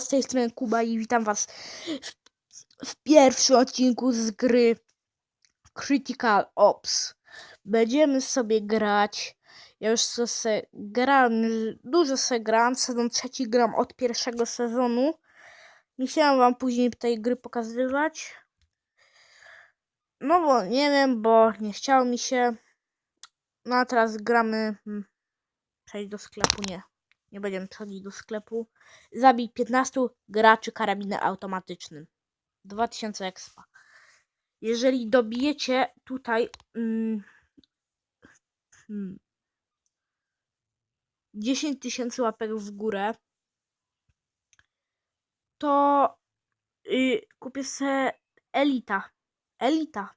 Z tej strony Kuba i witam was w, w pierwszym odcinku z gry Critical Ops. Będziemy sobie grać, ja już se gram, dużo se gram, sezon trzeci gram od pierwszego sezonu. Nie chciałam wam później tej gry pokazywać. No bo nie wiem, bo nie chciało mi się. No a teraz gramy. hmm, Przejść do sklepu, nie. Nie będziemy przechodzić do sklepu. Zabij 15 graczy karabinem automatycznym. 2000 expa. Jeżeli dobijecie tutaj mm, hmm, 10 tysięcy łapek w górę, to y, kupię se Elita. Elita.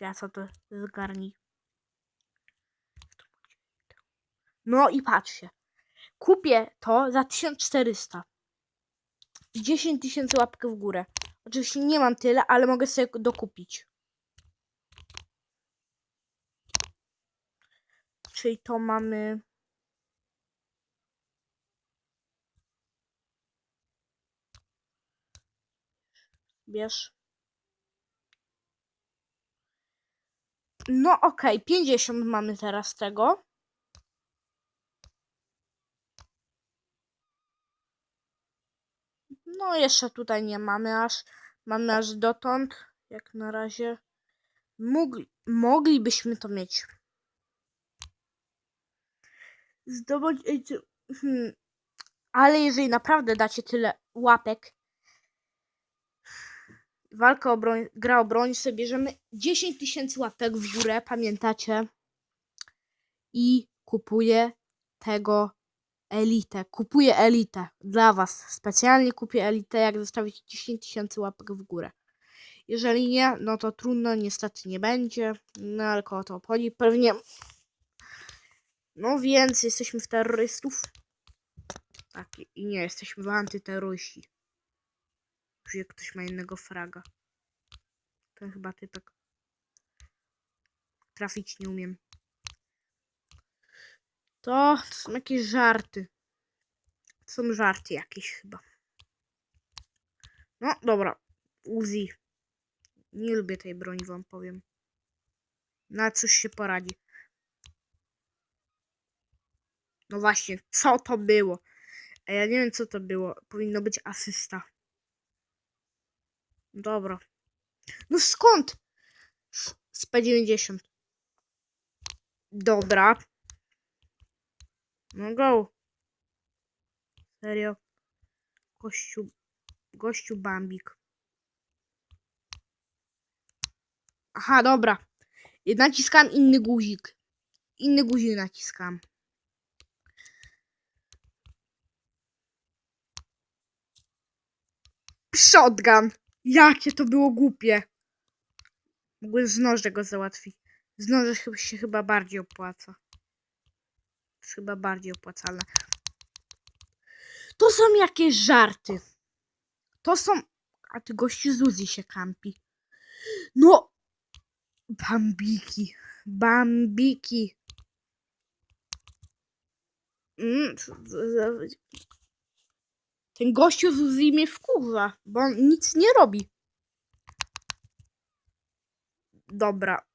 Ja co to zgarni. No i patrzcie. Kupię to za 1400. 10 tysięcy łapek w górę. Oczywiście nie mam tyle, ale mogę sobie dokupić. Czyli to mamy. Bierz. No okej, 50 mamy teraz tego. No, jeszcze tutaj nie mamy aż. Mamy aż dotąd. Jak na razie. Mogli, moglibyśmy to mieć. Zdobyć. Hmm. Ale jeżeli naprawdę dacie tyle łapek. Walka o broń, gra o broń, sobie bierzemy 10 tysięcy łapek w górę, pamiętacie? I kupuję tego elitę. Kupuję elitę dla Was. Specjalnie kupię elitę, jak zostawić 10 tysięcy łapek w górę. Jeżeli nie, no to trudno, niestety nie będzie. No ale koło to obchodzi. Pewnie. No więc jesteśmy w terrorystów. Tak, i nie, jesteśmy w antyterroryści. Jak ktoś ma innego fraga. To chyba typek. Trafić nie umiem. To, to są jakieś żarty. To są żarty jakieś chyba. No, dobra. Uzi. Nie lubię tej broni, wam powiem. Na coś się poradzi. No właśnie, co to było? A ja nie wiem, co to było. Powinno być asysta. Dobra. No skąd? Z- Z P90. Dobra. No go. Serio. Gościu. Gościu Bambik. Aha, dobra. Naciskam inny guzik. Inny guzik naciskam. Shotgun. Jakie to było głupie. Mogłem z nożem go załatwić. Z chyba- się chyba bardziej opłaca. Chyba bardziej opłacalne. To są jakieś żarty. To są... A ty gościu z Uzi się kampi. No! Bambiki. Bambiki. Mm, Ten gościu z Uzi mnie wkurza, bo on nic nie robi. Dobra.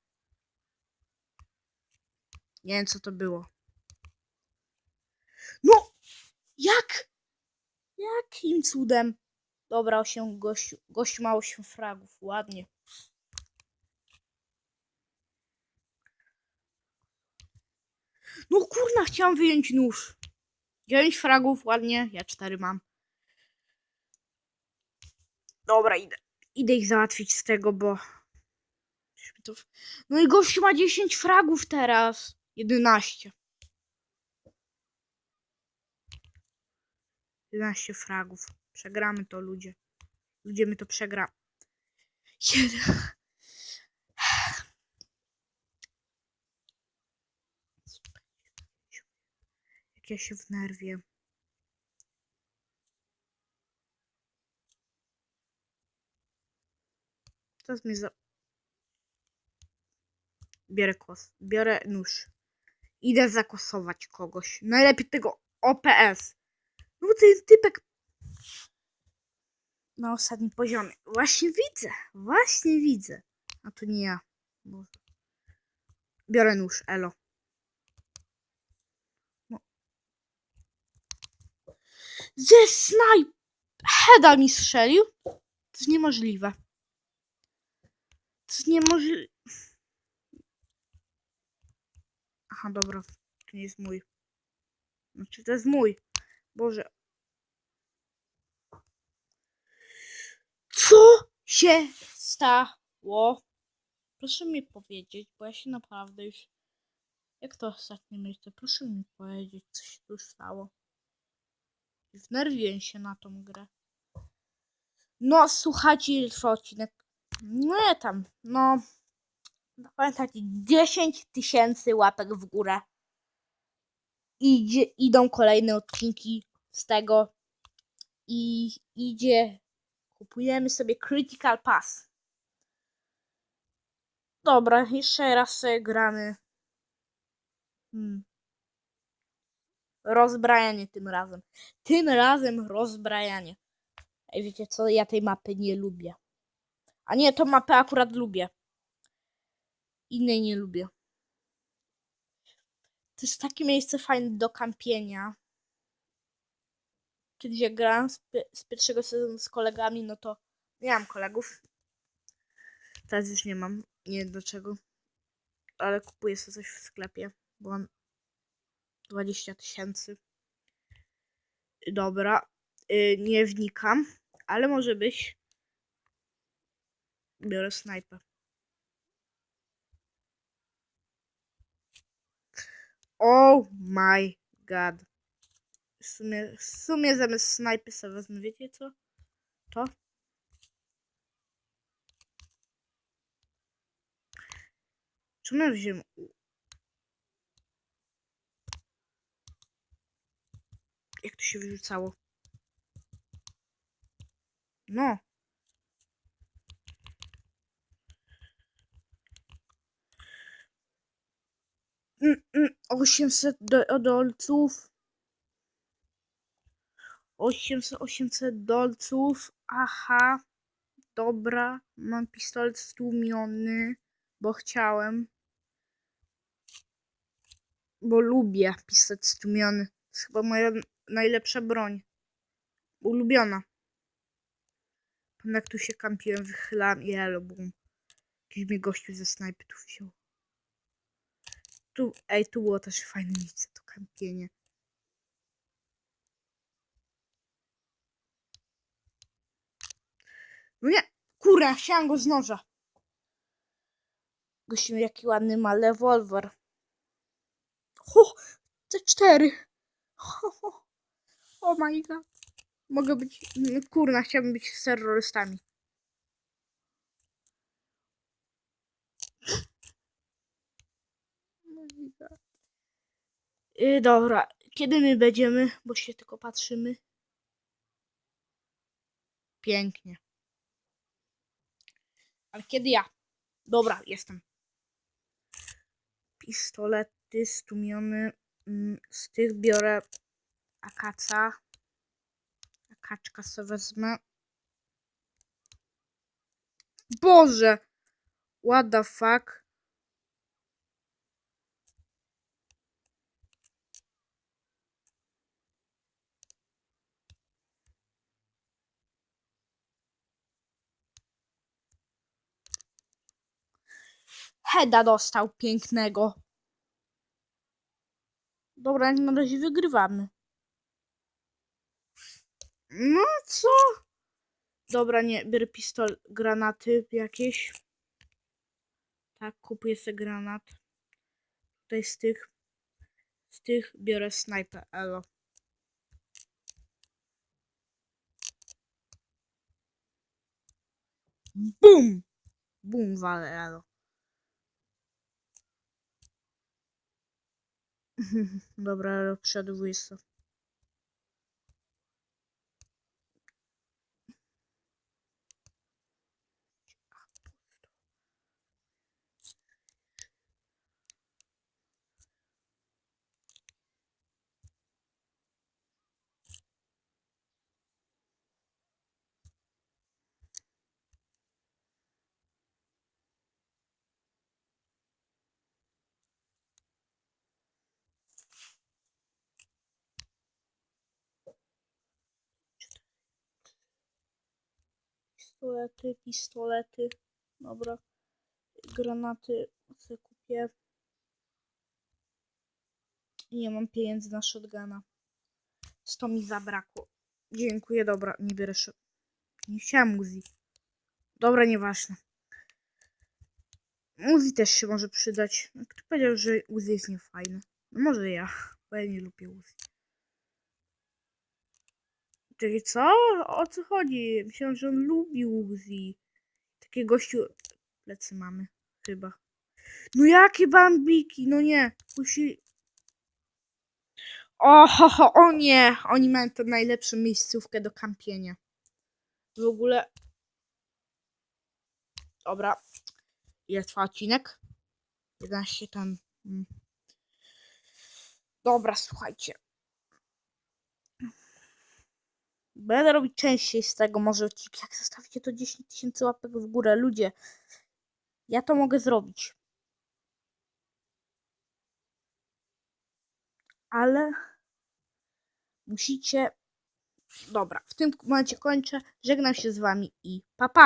Nie wiem, co to było. No! Jak? Jakim cudem? Dobra, 8 gościu. Gościu ma 8 fragów. Ładnie. No kurna, chciałam wyjąć nóż. 9 fragów, ładnie. Ja 4 mam. Dobra, idę. Idę ich załatwić z tego, bo... No i gościu ma 10 fragów teraz. 11. 11 fragów. Przegramy to, ludzie. Ludzie, my to przegra. Jeden. Jak ja się wnerwię. Teraz mnie za... Biorę kos. Biorę nóż. Idę zakosować kogoś. Najlepiej tego OPS. No bo ten typek na ostatnim poziomie. Właśnie widzę, właśnie widzę. A to nie ja. Boże. Biorę nóż, elo. No. Ze snajp... Heda mi strzelił? To jest niemożliwe. To jest niemożliwe. Aha, dobra. To nie jest mój. Znaczy, to jest mój. Boże. Co się stało? Proszę mi powiedzieć, bo ja się naprawdę już... Jak to ostatnie miejsce? Proszę mi powiedzieć, co się tu stało. Wnerwiłem się na tą grę. No, słuchajcie, trwa odcinek. Nie tam, no... Pamiętajcie, 10 tysięcy łapek w górę. Idzie, idą kolejne odcinki z tego. I idzie. Kupujemy sobie Critical Pass. Dobra, jeszcze raz sobie gramy. Hmm. Rozbrajanie tym razem. Tym razem rozbrajanie. Ej, wiecie co? Ja tej mapy nie lubię. A nie, tą mapę akurat lubię. Innej nie lubię. To jest takie miejsce fajne do kampienia. Kiedyś jak grałem z, z pierwszego sezonu z kolegami, no to miałam kolegów. Teraz już nie mam. Nie wiem dlaczego. Ale kupuję sobie coś w sklepie. Bo mam 20 tysięcy. Dobra. Y, nie wnikam. Ale może być. Biorę snajpę. Oh my god. W sumie, w sumie zamiast snajpy wezmę, wiecie co? To? Czemu ja wziąłem... Jak to się wyrzucało? No. Mm, mm, 800 do, dolców. 800, 800 dolców. Aha. Dobra. Mam pistolet stłumiony, bo chciałem. Bo lubię pistolet stłumiony. To jest chyba moja najlepsza broń. Ulubiona. Pamiętam jak tu się kampiłem, wychylam i elo, bum. Jakiś mnie gościu ze snajpy tu wziął. Tu, ej, tu było też fajne miejsce, to kampienie. No nie, kurwa, chciałam go z noża. Gościu, jaki ładny ma rewolwer. Ho, C4. Ho, ho. Oh my god. Mogę być, kurna, chciałbym być z terrorystami. Oh my god. Y, dobra, kiedy my będziemy? Bo się tylko patrzymy. Pięknie. Ale kiedy ja? Dobra, jestem. Pistolety stłumione. mm, Z tych biorę akaca. Akaczka sobie wezmę. Boże! What the fuck? Heda dostał pięknego. Dobra, na razie wygrywamy. No co? Dobra, nie, biorę pistol, granaty jakieś. Tak, kupuję sobie granat. Tutaj z tych, z tych biorę snajpę, elo. Bum! Bum, wale, elo. Dobra, elo, przodowuję pistolety, pistolety. Dobra. Granaty sobie kupię. Nie mam pieniędzy na shotguna. 100 mi zabrakło. Dziękuję, dobra, nie biorę. Nie chciałam Uzi. Dobra, nieważne. Uzi też się może przydać. Kto powiedział, że Uzi jest niefajny? No może ja, bo ja nie lubię Uzi. Czyli co? O co chodzi? Myślałem, że on lubi Uzi. Takie gościu... Plecy mamy, chyba. No jakie bambiki? No nie. Musi... O, ho, ho, o nie! Oni mają tę najlepszą miejscówkę do kampienia. W ogóle... Dobra. Ile trwa odcinek? 11 tam. mm. Dobra, słuchajcie. Będę robić częściej z tego może odcinki. Jak zostawicie to 10 tysięcy łapek w górę, ludzie. Ja to mogę zrobić. Ale musicie. Dobra, w tym momencie kończę. Żegnam się z wami i pa pa.